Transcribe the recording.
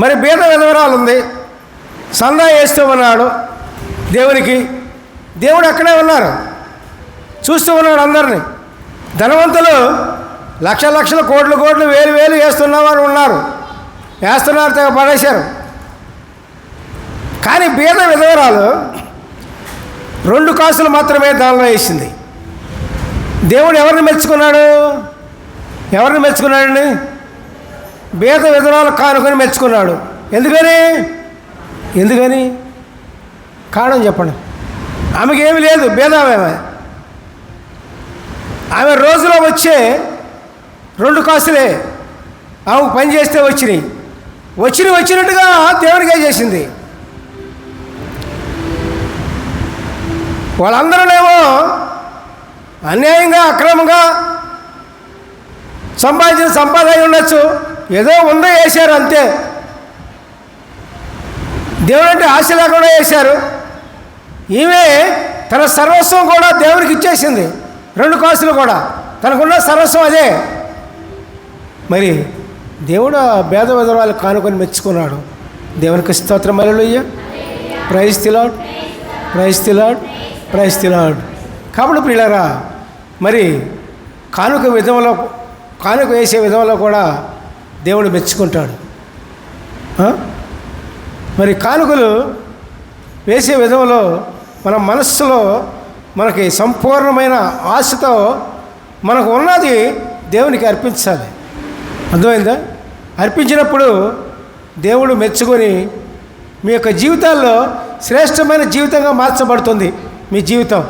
మరి బీద విధవరాలు ఉంది సందా వేస్తూ ఉన్నాడు దేవునికి. దేవుడు అక్కడే ఉన్నారు. చూస్తూ ఉన్నాడు అందరినీ. ధనవంతులు లక్ష లక్షల కోట్లు కోట్లు వేలు వేలు వేస్తున్నవారు ఉన్నారు. వేస్తున్నారు తెగ పడేశారు. కానీ బీద విధవరాలు రెండు కాసులు మాత్రమే దానిలో వేసింది. దేవుడు ఎవరిని మెచ్చుకున్నాడు? ఎవరిని మెచ్చుకున్నాడండి? బీద విధవరాలు కానుకొని మెచ్చుకున్నాడు. ఎందుకని? ఎందుకని? కారణం చెప్పండి. ఆమెకి ఏమి లేదు భేదామే ఆమె రోజులో వచ్చే రెండు కాసులే. ఆమెకు పని చేస్తే వచ్చినాయి. వచ్చిన వచ్చినట్టుగా దేవునికే చేసింది? వాళ్ళందరూనేమో అన్యాయంగా అక్రమంగా సంపాదించిన సంపాదన ఉండొచ్చు. ఏదో ఉందో వేశారు అంతే. దేవుడు అంటే ఆశ లేకుండా వేశారు. ఈమె తన సర్వస్వం కూడా దేవునికి ఇచ్చేసింది. రెండు కాసులు కూడా. తనకున్న సర్వస్వం అదే. మరి దేవుడు భేద విధవాళ్ళు కానుకొని మెచ్చుకున్నాడు. దేవునికి స్తోత్రం. మరలుయ్య praise the Lord praise the Lord praise the Lord కాబట్టి పిల్లరా మరి కానుక విధంలో కానుక వేసే విధంలో కూడా దేవుడు మెచ్చుకుంటాడు. మరి కానుకలు వేసే విధంలో మన మనస్సులో మనకి సంపూర్ణమైన ఆశతో మనకు ఉన్నది దేవునికి అర్పించాలి. అర్థమైందా? అర్పించినప్పుడు దేవుడు మెచ్చుకొని మీ యొక్క జీవితాల్లో శ్రేష్టమైన జీవితంగా మార్చబడుతుంది మీ జీవితం.